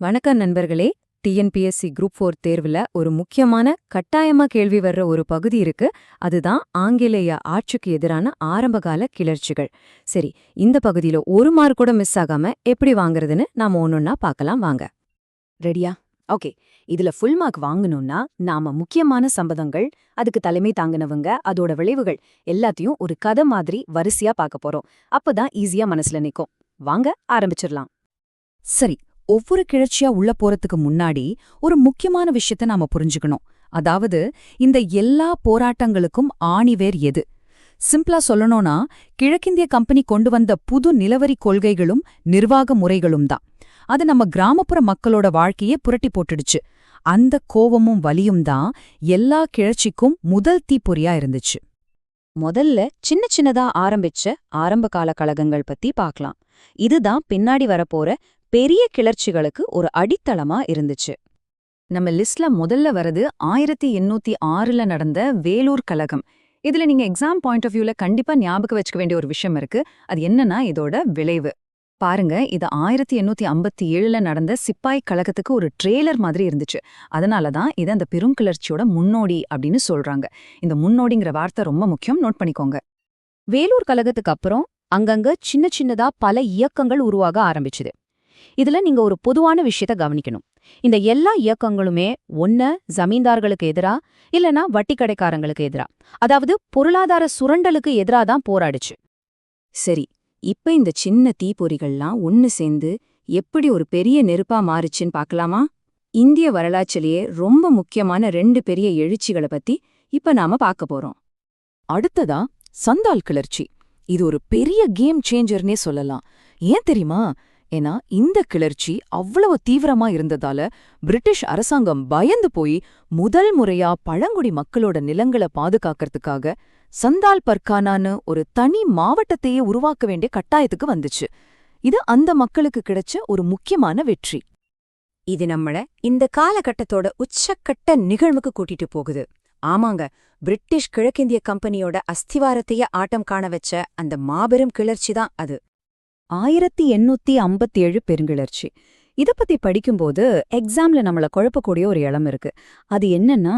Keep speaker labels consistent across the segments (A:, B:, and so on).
A: வணக்கம் நண்பர்களே. TNPSC group four தேர்வுல ஒரு முக்கியமான கட்டாயமா கேள்வி வர்ற ஒரு பகுதி இருக்கு. அதுதான் ஆங்கிலேய ஆட்சிக்கு எதிரான ஆரம்பகால கிளர்ச்சிகள். சரி இந்த பகுதியில ஒரு மார்க் கூட மிஸ் ஆகாம எப்படி வாங்குறதுன்னு நாம ஒன்னொன்னா பார்க்கலாம் வாங்க.
B: ரெடியா ஓகே இதுல ஃபுல் மார்க் வாங்கணும்னா நாம முக்கியமான சம்பதங்கள் அதுக்கு தலைமை தாங்கினவங்க அதோட விளைவுகள் எல்லாத்தையும் ஒரு கதை மாதிரி வரிசையா பார்க்க போறோம். அப்பதான் ஈஸியா மனசுல நிக்கும். வாங்க ஆரம்பிச்சிடலாம்.
C: சரி ஒவ்வொரு கிளர்ச்சியா உள்ள போறதுக்கு முன்னாடி ஒரு முக்கியமான விஷயத்த நாம புரிஞ்சுக்கணும். அதாவது இந்த எல்லா போராட்டங்களுக்கும் ஆணிவேர் எது? சிம்பிளா சொல்லணும்னா கிழக்கிந்திய கம்பெனி கொண்டு வந்த புது நிலவரி கொள்கைகளும் நிர்வாக முறைகளும் தான். அது நம்ம கிராமப்புற மக்களோட வாழ்க்கையே புரட்டி போட்டுடுச்சு. அந்த கோவமும் வலியும் தான் எல்லா கிளர்ச்சிக்கும் முதல் தீப்பொறியா இருந்துச்சு.
B: முதல்ல சின்ன சின்னதா ஆரம்பிச்ச ஆரம்ப கால கழகங்கள் பத்தி பார்க்கலாம் இதுதான் பின்னாடி வரப்போற பெரிய கிளர்ச்சிகளுக்கு ஒரு அடித்தளமா இருந்துச்சு.
C: நம்ம லிஸ்ட்ல முதல்ல வரது ஆயிரத்தி எண்ணூத்தி ஆறுல நடந்த வேலூர் கழகம். இதுல நீங்க எக்ஸாம் பாயிண்ட் ஆஃப் வியூல கண்டிப்பா ஞாபகம் வச்சுக்க வேண்டிய ஒரு விஷயம் இருக்கு. அது என்னன்னா இதோட விளைவு. பாருங்க இது ஆயிரத்தி எண்ணூத்தி ஐம்பத்தி ஏழுல நடந்த சிப்பாய் கழகத்துக்கு ஒரு ட்ரெய்லர் மாதிரி இருந்துச்சு. அதனால தான் இது அந்த பெரும் கிளர்ச்சியோட முன்னோடி அப்படின்னு சொல்றாங்க. இந்த முன்னோடிங்கிற வார்த்தை ரொம்ப முக்கியம். நோட் பண்ணிக்கோங்க.
B: வேலூர் கழகத்துக்கு அப்புறம் அங்கங்க சின்ன சின்னதா பல இயக்கங்கள் உருவாக ஆரம்பிச்சுது. இதுல நீங்க ஒரு பொதுவான விஷயத்த கவனிக்கணும். இந்த எல்லா இயக்கங்களுமே ஒன்னு ஜமீன்தார்களுக்கு எதிரா இல்லனா வட்டி கடைக்காரங்களுக்கு எதிரா. அதாவது பொருளாதார சுரண்டலுக்கு எதிரா தான் போராடுச்சு.
A: சரி இப்ப இந்த சின்ன தீப்பொறிகள்லாம் ஒன்னு சேர்ந்து எப்படி ஒரு பெரிய நெருப்பா மாறுச்சுன்னு பார்க்கலாமா? இந்திய வரலாற்றிலேயே ரொம்ப முக்கியமான ரெண்டு பெரிய எழுச்சிகளை பத்தி இப்ப நாம பார்க்க போறோம்.
C: அடுத்ததா சந்தால் கிளர்ச்சி. இது ஒரு பெரிய கேம் சேஞ்சர்னே சொல்லலாம். ஏன் தெரியுமா? ஏன்னா இந்த கிளர்ச்சி அவ்வளவு தீவிரமா இருந்ததால பிரிட்டிஷ் அரசாங்கம் பயந்து போய் முதல் முறையா பழங்குடி மக்களோட நிலங்களை பாதுகாக்கறதுக்காக சந்தால் பர்கானான்னு ஒரு தனி மாவட்டத்தையே உருவாக்க வேண்டிய கட்டாயத்துக்கு வந்துச்சு. இது அந்த மக்களுக்கு கிடைச்ச ஒரு முக்கியமான வெற்றி.
A: இது நம்மள இந்த காலகட்டத்தோட உச்சக்கட்ட நிகழ்வுக்கு கூட்டிட்டு போகுது. ஆமாங்க பிரிட்டிஷ் கிழக்கிந்திய கம்பெனியோட அஸ்திவாரத்தையே ஆட்டம் காண வச்ச அந்த மாபெரும் கிளர்ச்சி தான் அது.
B: ஆயிரத்தி எண்ணூத்தி ஐம்பத்தி ஏழு பெருங்கிளர்ச்சி. இத பத்தி படிக்கும்போது எக்ஸாம்ல நம்மள குழப்பக்கூடிய ஒரு இளம் இருக்கு. அது என்னன்னா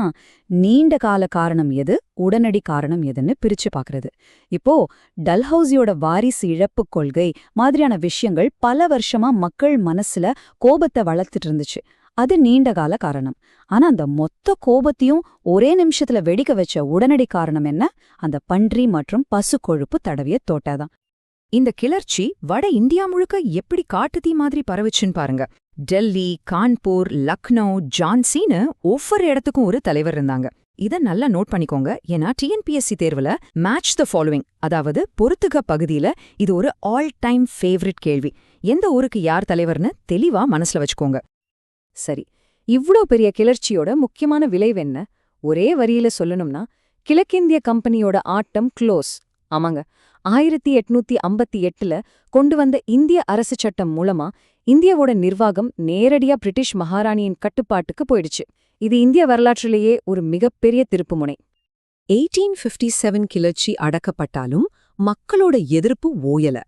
B: நீண்ட கால காரணம் எது உடனடி காரணம் எதுன்னு பிரிச்சு பாக்குறது. இப்போ டல்ஹவுசியோட வாரிசு இழப்பு கொள்கை மாதிரியான விஷயங்கள் பல வருஷமா மக்கள் மனசுல கோபத்தை வளர்த்துட்டு இருந்துச்சு. அது நீண்ட கால காரணம். ஆனா அந்த மொத்த கோபத்தையும் ஒரே நிமிஷத்துல வெடிக்க வச்ச உடனடி காரணம் என்ன? அந்த பன்றி மற்றும் பசு கொழுப்பு தடவிய தோட்டாதான்
C: இந்த கிளர்ச்சி வட இந்தியா முழுக்க எப்படி காட்டுத்தீ மாதிரி பரவுச்சுன்னு பாருங்க. டெல்லி கான்பூர் லக்னோ ஜான்சின்னு ஒவ்வொரு இடத்துக்கும் ஒரு தலைவர் இருந்தாங்க. இத நல்லா நோட் பண்ணிக்கோங்க. ஏன்னா டிஎன்பிஎஸ்சி தேர்வுல மேட்ச் த ஃபாலோவிங் அதாவது பொறுத்துக பகுதியில இது ஒரு ஆல் டைம் ஃபேவரிட் கேள்வி. எந்த ஊருக்கு யார் தலைவர்னு தெளிவா மனசுல வச்சுக்கோங்க.
A: சரி இவ்ளோ பெரிய கிளர்ச்சியோட முக்கியமான விளைவு என்ன? ஒரே வரியில சொல்லணும்னா கிழக்கிந்திய கம்பெனியோட ஆட்டம் க்ளோஸ் ஆமாங்க. ஆயிரத்தி எட்நூத்தி ஐம்பத்தி எட்டுல கொண்டு வந்த இந்திய அரசு சட்டம் மூலமா இந்தியாவோட நிர்வாகம் நேரடியா பிரிட்டிஷ் மகாராணியின் கட்டுப்பாட்டுக்கு போயிடுச்சு. இது இந்திய வரலாற்றிலேயே ஒரு மிகப்பெரிய திருப்புமுனை
D: எயிட்டீன் ஃபிஃப்டி செவன் கிளர்ச்சி அடக்கப்பட்டாலும் மக்களோட எதிர்ப்பு ஓயல.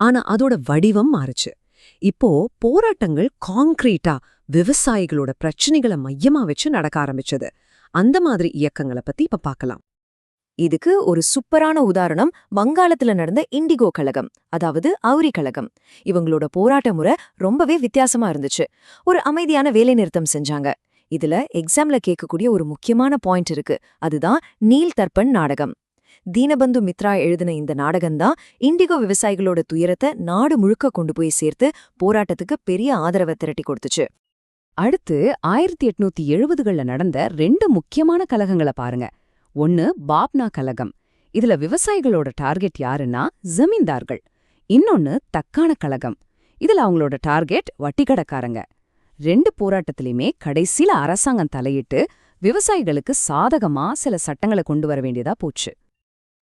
D: ஆனா அதோட வடிவம் மாறுச்சு. இப்போ போராட்டங்கள் காங்கிரீட்டா விவசாயிகளோட பிரச்சனைகளை மையமா வச்சு நடக்க ஆரம்பிச்சது. அந்த மாதிரி இயக்கங்களை பத்தி இப்ப பார்க்கலாம்
A: இதுக்கு ஒரு சூப்பரான உதாரணம் வங்காளத்துல நடந்த இண்டிகோ கழகம் அதாவது அவுரி கழகம். இவங்களோட போராட்ட முறை ரொம்பவே வித்தியாசமா இருந்துச்சு. ஒரு அமைதியான வேலைநிறுத்தம் செஞ்சாங்க. இதுல எக்ஸாம்ல கேட்கக்கூடிய ஒரு முக்கியமான பாயிண்ட் இருக்கு. அதுதான் நீல் தர்ப்பன் நாடகம். தீனபந்து மித்ரா எழுதின இந்த நாடகம்தான் இண்டிகோ விவசாயிகளோட துயரத்தை நாடு முழுக்க கொண்டு போய் சேர்த்து போராட்டத்துக்கு பெரிய ஆதரவை திரட்டி கொடுத்துச்சு.
C: அடுத்து ஆயிரத்தி எட்நூத்தி எழுபதுகள்ல நடந்த ரெண்டு முக்கியமான கலகங்களை பாருங்க. ஒன்னு பாப்னா கலகம். இதுல விவசாயிகளோட டார்கெட் யாருன்னா ஜமீன்தார்கள். இன்னொன்னு தக்கான கழகம் இதுல அவங்களோட டார்கெட் வட்டிக்கடக்காரங்க. ரெண்டு போராட்டத்திலையுமே கடைசில அரசாங்கம் தலையிட்டு விவசாயிகளுக்கு சாதகமா சில சட்டங்களை கொண்டு வர வேண்டியதா போச்சு.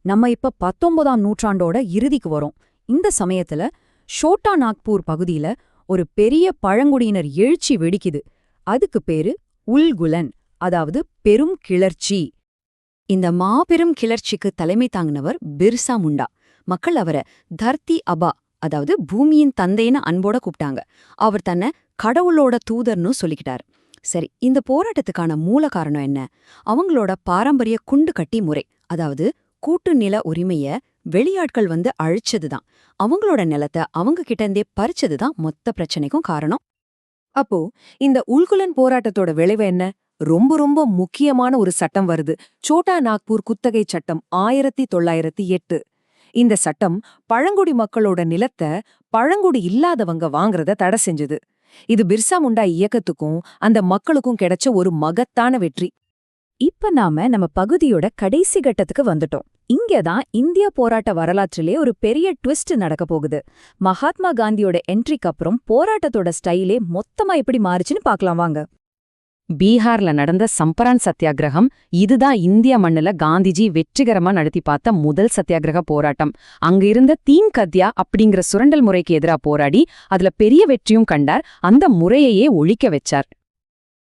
C: நம்ம இப்ப பத்தொன்பதாம் நூற்றாண்டோட இறுதிக்கு வரோம். இந்த சமயத்துல ஷோட்டா நாக்பூர் பகுதியில ஒரு பெரிய பழங்குடியினர் எழுச்சி வெடிக்குது. அதுக்கு பேரு உல்குலன் அதாவது பெரும் கிளர்ச்சி.
A: இந்த மாபெரும் கிளர்ச்சிக்கு தலைமை தாங்கினவர் பிர்சா முண்டா. மக்கள் அவரை தர்த்தி அபா
B: அதாவது பூமியின் தந்தைன்னு அன்போட கூப்பிட்டாங்க. அவர் தன்னை கடவுளோட தூதர்னு சொல்லிக்கிட்டார். சரி இந்த போராட்டத்துக்கான மூல காரணம் என்ன? அவங்களோட பாரம்பரிய குண்டு கட்டி முறை அதாவது கூட்டு நில உரிமைய வெளியாட்கள் வந்து அழிச்சதுதான். அவங்களோட நிலத்தை அவங்க கிட்ட இருந்தே பறிச்சதுதான் மொத்த பிரச்சனைக்கும் காரணம்.
A: அப்போ இந்த உள்குலன் போராட்டத்தோட விளைவு என்ன? ரொம்ப ரொம்ப முக்கியமான ஒரு சட்டம் வருது. சோட்டா நாக்பூர் குத்தகை சட்டம் ஆயிரத்தி தொள்ளாயிரத்தி எட்டு. இந்த சட்டம் பழங்குடி மக்களோட நிலத்தை பழங்குடி இல்லாதவங்க வாங்குறத தடை செஞ்சது. இது பிர்சா முண்டா இயக்கத்துக்கும் அந்த மக்களுக்கும் கிடைச்ச ஒரு மகத்தான வெற்றி.
B: இப்ப நாம நம்ம பகுதியோட கடைசி கட்டத்துக்கு வந்துட்டோம். இங்கதான் இந்திய போராட்ட வரலாற்றிலே ஒரு பெரிய ட்விஸ்ட் நடக்க போகுது. மகாத்மா காந்தியோட என்ட்ரிக்கு அப்புறம் போராட்டத்தோட ஸ்டைலே மொத்தமா எப்படி மாறுச்சுன்னு பார்க்கலாம் வாங்க.
C: பீகார்ல நடந்த சம்பரான் சத்தியாகிரகம் இதுதான் இந்திய மண்ணுல காந்திஜி வெற்றிகரமா நடத்தி பார்த்த முதல் சத்தியாகிரக போராட்டம். அங்க இருந்த தீன் கத்யா அப்படிங்கிற சுரண்டல் முறைக்கு எதிரா போராடி அதுல பெரிய வெற்றியும் கண்டார் அந்த முறையையே ஒழிக்க வச்சார்.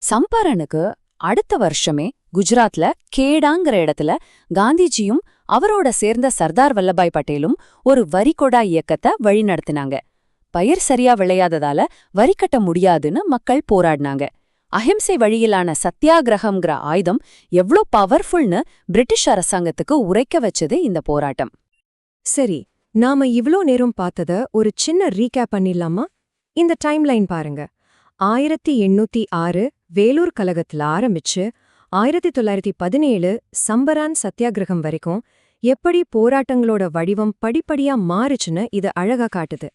B: சம்பரனுக்கு அடுத்த வருஷமே குஜராத்ல கேடாங்கிற இடத்துல காந்திஜியும் அவரோட சேர்ந்த சர்தார் வல்லபாய் பட்டேலும் ஒரு வரிகொடா இயக்கத்தை வழிநடத்தினாங்க. பயிர் சரியா விளையாததால வரி கட்ட முடியாதுன்னு மக்கள் போராடினாங்க. அஹிம்சை வழியிலான சத்தியாகிரகம்ங்கிற ஆயுதம் எவ்ளோ பவர்ஃபுல்னு பிரிட்டிஷ் அரசாங்கத்துக்கு உரைக்க வச்சது இந்த போராட்டம்.
A: சரி நாம இவ்ளோ நேரம் பார்த்தத ஒரு சின்ன ரீகேப் பண்ணிடலாமா? இந்த டைம்லைன் பாருங்க. ஆயிரத்தி எண்ணூத்தி ஆறு வேலூர் கழகத்துல ஆரம்பிச்சு ஆயிரத்தி தொள்ளாயிரத்தி பதினேழு சம்பரான் சத்தியாகிரகம் வரைக்கும் எப்படி போராட்டங்களோட வடிவம் படிப்படியா மாறுச்சுன்னு இது அழகா காட்டுது.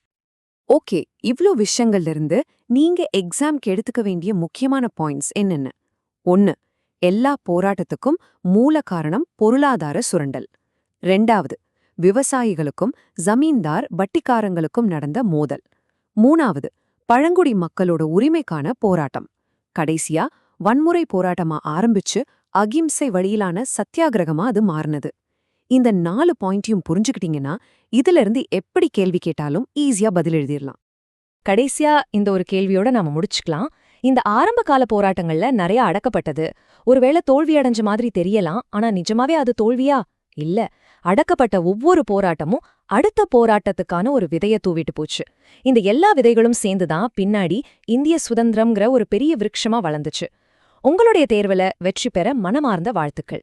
A: ஓகே இவ்ளோ விஷயங்கள்ல இருந்து நீங்க எக்ஸாம்க்கு எடுத்துக்க வேண்டிய முக்கியமான பாயிண்ட்ஸ் என்னென்ன? ஒன்னு எல்லா போராட்டத்துக்கும் மூல காரணம் பொருளாதார சுரண்டல். ரெண்டாவது விவசாயிகளுக்கும் ஜமீன்தார் வட்டிக்காரங்களுக்கும் நடந்த மோதல். மூணாவது பழங்குடி மக்களோட உரிமைக்கான போராட்டம். கடைசியா வன்முறை போராட்டமா ஆரம்பிச்சு அகிம்சை வழியிலான சத்தியாகிரகமா அது மாறினது. இந்த நாலு பாயிண்ட்டையும் புரிஞ்சுக்கிட்டீங்கன்னா இதுல இருந்து எப்படி கேள்வி கேட்டாலும் ஈஸியா பதில் எழுதிடலாம்
E: கடைசியா இந்த ஒரு கேள்வியோட நாம முடிச்சுக்கலாம். இந்த ஆரம்ப கால போராட்டங்கள்ல நிறைய அடக்கப்பட்டது. ஒருவேளை தோல்வி அடைஞ்ச மாதிரி தெரியலாம் ஆனா நிஜமாவே அது தோல்வியா? இல்ல. அடக்கப்பட்ட ஒவ்வொரு போராட்டமும் அடுத்த போராட்டத்துக்கான ஒரு விதைய தூவிட்டு போச்சு. இந்த எல்லா விதைகளும் சேர்ந்துதான் பின்னாடி இந்திய சுதந்திரம்ங்கிற ஒரு பெரிய விருட்சமா வளர்ந்துச்சு. உங்களுடைய தேர்வுல வெற்றி பெற மனமார்ந்த வாழ்த்துக்கள்.